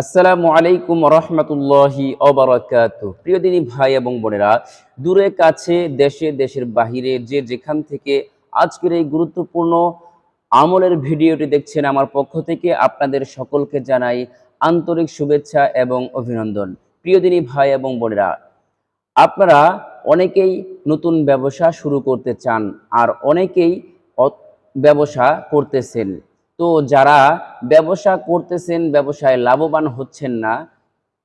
আসসালামু আলাইকুম রহমতুল্লাহি অবরাকাত। প্রিয় দিনী ভাই এবং বোনেরা, দূরে কাছে, দেশে, দেশের বাহিরে যে যেখান থেকে আজকের এই গুরুত্বপূর্ণ আমলের ভিডিওটি দেখছেন আমার পক্ষ থেকে আপনাদের সকলকে জানাই আন্তরিক শুভেচ্ছা এবং অভিনন্দন। প্রিয় দিনী ভাই এবং বোনেরা, আপনারা অনেকেই নতুন ব্যবসা শুরু করতে চান আর অনেকেই ব্যবসা করতেছেন। তো যারা ব্যবসা করতেছেন, ব্যবসায় লাভবান হচ্ছেন না,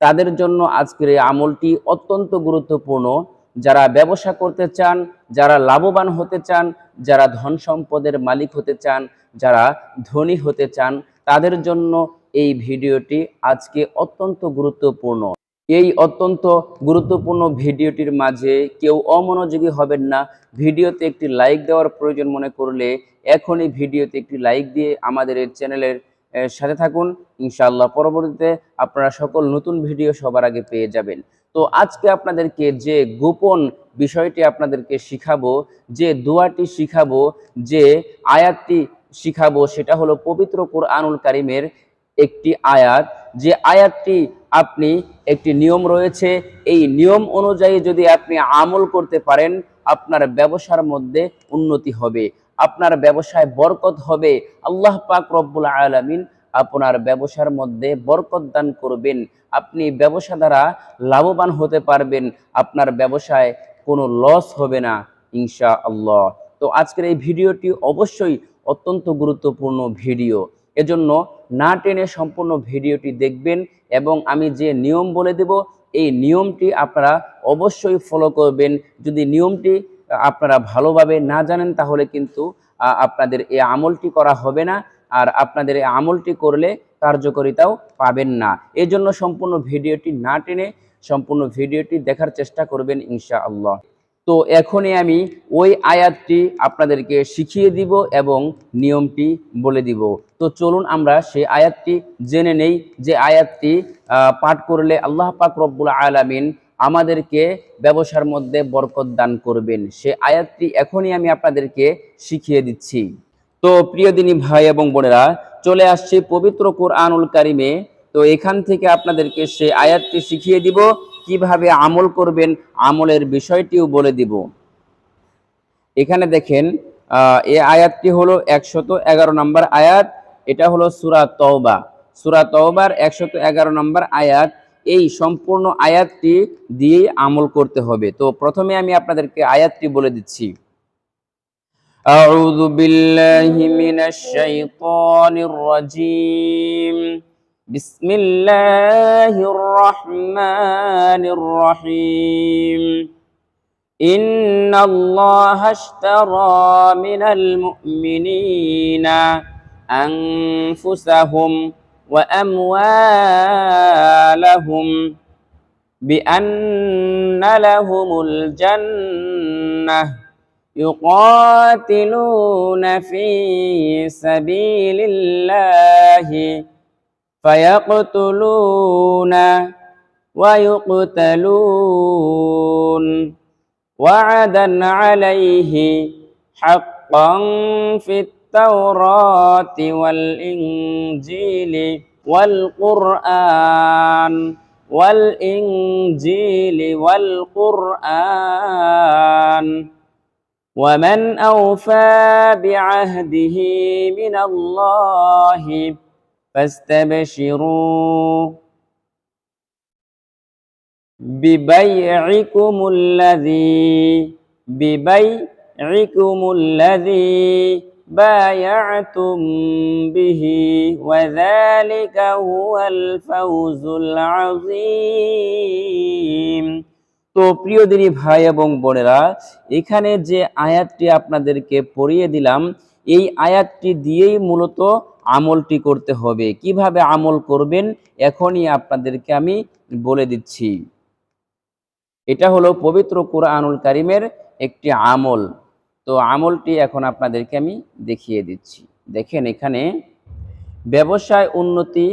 তাদের জন্য আজকের এই আমলটি অত্যন্ত গুরুত্বপূর্ণ। যারা ব্যবসা করতে চান, যারা লাভবান হতে চান, যারা ধন সম্পদের মালিক হতে চান, যারা ধনী হতে চান, তাদের জন্য এই ভিডিওটি আজকে অত্যন্ত গুরুত্বপূর্ণ। এই অত্যন্ত গুরুত্বপূর্ণ ভিডিওটির মাঝে কেউ অমনোযোগী হবেন না। ভিডিওতে একটি লাইক দেওয়ার প্রয়োজন মনে করলে এখনই ভিডিওতে একটি লাইক দিয়ে আমাদের চ্যানেলের সাথে থাকুন। ইনশাআল্লাহ পরবর্তীতে আপনারা সকল নতুন ভিডিও সবার আগে পেয়ে যাবেন। তো আজকে আপনাদেরকে যে গোপন বিষয়টি আপনাদেরকে শিখাবো, যে দোয়াটি শিখাবো, যে আয়াতটি শিখাবো, সেটা হলো পবিত্র কোরআনুল কারিমের একটি আয়াত। যে আয়াতটি আপনি একটি নিয়ম রয়েছে। এই নিয়ম অনুযায়ী যদি আপনি আমল করতে পারেন, আপনার ব্যবসার মধ্যে উন্নতি হবে। আপনার ব্যবসায় বরকত হবে। আল্লাহ পাক রব্বুল আলামিন আপনার ব্যবসার মধ্যে বরকত দান করবেন। আপনি ব্যবসা দ্বারা লাভবান হতে পারবেন। আপনার ব্যবসায় কোনো লস হবে না ইনশা আল্লাহ তো আজকের এই ভিডিওটি অবশ্যই অত্যন্ত গুরুত্বপূর্ণ ভিডিও। এজন্য না টেনে সম্পূর্ণ ভিডিওটি দেখবেন এবং আমি যে নিয়ম বলে দেব, এই নিয়মটি আপনারা অবশ্যই ফলো করবেন। যদি নিয়মটি আপনারা ভালোভাবে না জানেন, তাহলে কিন্তু আপনাদের এই আমলটি করা হবে না। আর আপনাদের এই আমলটি করলে কার্যকারিতাও পাবেন না। এজন্য সম্পূর্ণ ভিডিওটি না টেনে সম্পূর্ণ ভিডিওটি দেখার চেষ্টা করবেন ইনশা আল্লাহ তো এখনই আমি ওই আয়াতটি আপনাদেরকে শিখিয়ে দিব এবং নিয়মটি বলে দিব। তো চলুন আমরা সেই আয়াতটি জেনে নেই যে আয়াতটি পাঠ করলে আল্লাহ পাক রব্বুল আলামিন আমাদেরকে ব্যবসার মধ্যে বরকত দান করবেন। সে আয়াতটি এখনই আমি আপনাদেরকে শিখিয়ে দিচ্ছি। তো প্রিয় দিনী ভাই এবং বোনেরা, চলে আসছে পবিত্র কোরআনুল কারিমে। তো এখান থেকে আপনাদেরকে সে আয়াতটি শিখিয়ে দিব। কিভাবে আমল করবেন আমলের বিষয়টিও বলে দিব এখানে দেখেন আহ, এই আয়াতটি হলো একশত এগারো নম্বর আয়াত এটা হলো সুরা তওবা সুরা তওবার একশত এগারো নম্বর আয়াত এই সম্পূর্ণ আয়াতটি দিয়েই আমল করতে হবে তো প্রথমে আমি আপনাদেরকে আয়াতটি বলে দিচ্ছি أعوذ بالله من الشيطان الرجيم بسم الله الرحمن الرحيم. إن الله اشترى من المؤمنين أنفسهم وأموالهم بأن لهم الجنة يقاتلون في سبيل الله فيقتلون ويقتلون. وعدا عليه حقا في التوراة والإنجيل والقرآن. والإنجيل والقرآن. ومن أوفى بعهده من الله فاستبشروا ببيعكم الذي ببيعكم الذي بايعتم به وذلك هو الفوز العظيم তো প্রিয় দিনী ভাই এবং বোনেরা এখানে যে আয়াতটি আপনাদেরকে পড়িয়ে দিলাম এই আয়াতটি দিয়েই মূলত আমলটি করতে হবে। কীভাবে আমল করবেন? এখনই আপনাদেরকে আমি বলে দিচ্ছি। এটা হলো পবিত্র কোরআনুল কারিমের একটি আমল। তো আমলটি এখন আপনাদেরকে আমি দেখিয়ে দিচ্ছি। দেখেন এখানে ব্যবসায় উন্নতি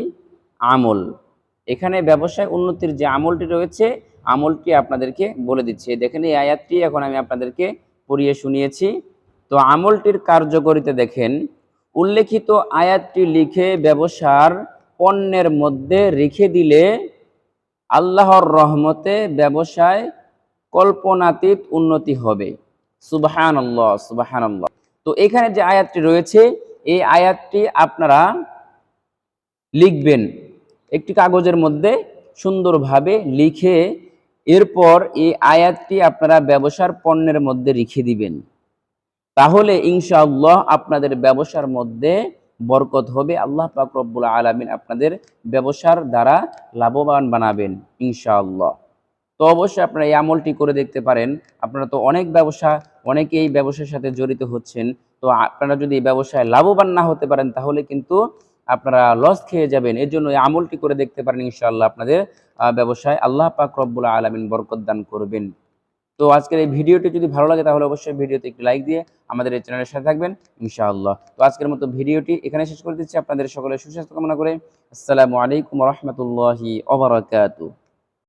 আমল। এখানে ব্যবসায় উন্নতির যে আমলটি রয়েছে, আমলটি আপনাদেরকে বলে দিচ্ছি। দেখেন এই আয়াতটি এখন আমি আপনাদেরকে পড়িয়ে শুনিয়েছি। তো আমলটির কার্যকরিতা দেখেন। উল্লেখিত আয়াতটি লিখে ব্যবসার পণ্যের মধ্যে রেখে দিলে আল্লাহর রহমতে ব্যবসায় কল্পনাতীত উন্নতি হবে। সুবাহান আল্লাহ সুবাহান আল্লাহ তো এখানে যে আয়াতটি রয়েছে, এই আয়াতটি আপনারা লিখবেন। একটি কাগজের মধ্যে সুন্দরভাবে লিখে এরপর এই আয়াতটি আপনারা ব্যবসার পণ্যের মধ্যে রেখে দিবেন। তাহলে ইনশাআল্লাহ আপনাদের ব্যবসার মধ্যে বরকত হবে। আল্লাহ পাক আলামিন আপনাদের ব্যবসার দ্বারা লাভবান বানাবেন ইনশাআল্লাহ। তো অবশ্যই আপনারা এই আমলটি করে দেখতে পারেন। আপনারা তো অনেক ব্যবসা, অনেকেই ব্যবসার সাথে জড়িত হচ্ছেন। তো আপনারা যদি এই ব্যবসায় লাভবান না হতে পারেন, তাহলে কিন্তু আপনারা লস খেয়ে যাবেন। এর জন্য এই আমলটি করে দেখতে পারেন ইনশাআল্লাহ আপনাদের ব্যবসায়। আল্লাহ পাক আলামিন বরকত দান করবেন। তো আজকের এই ভিডিওটি যদি ভালো লাগে তাহলে অবশ্যই ভিডিওতে একটি লাইক দিয়ে আমাদের এই চ্যানেলের সাথে থাকবেন, ইনশাআল্লাহ। তো আজকের মতো ভিডিওটি এখানে শেষ করে দিচ্ছি। আপনাদের সকলে সুস্বাস্থ্য কামনা করে, আসসালামু আলাইকুম রহমতুল্লাহি ওবরাকাতু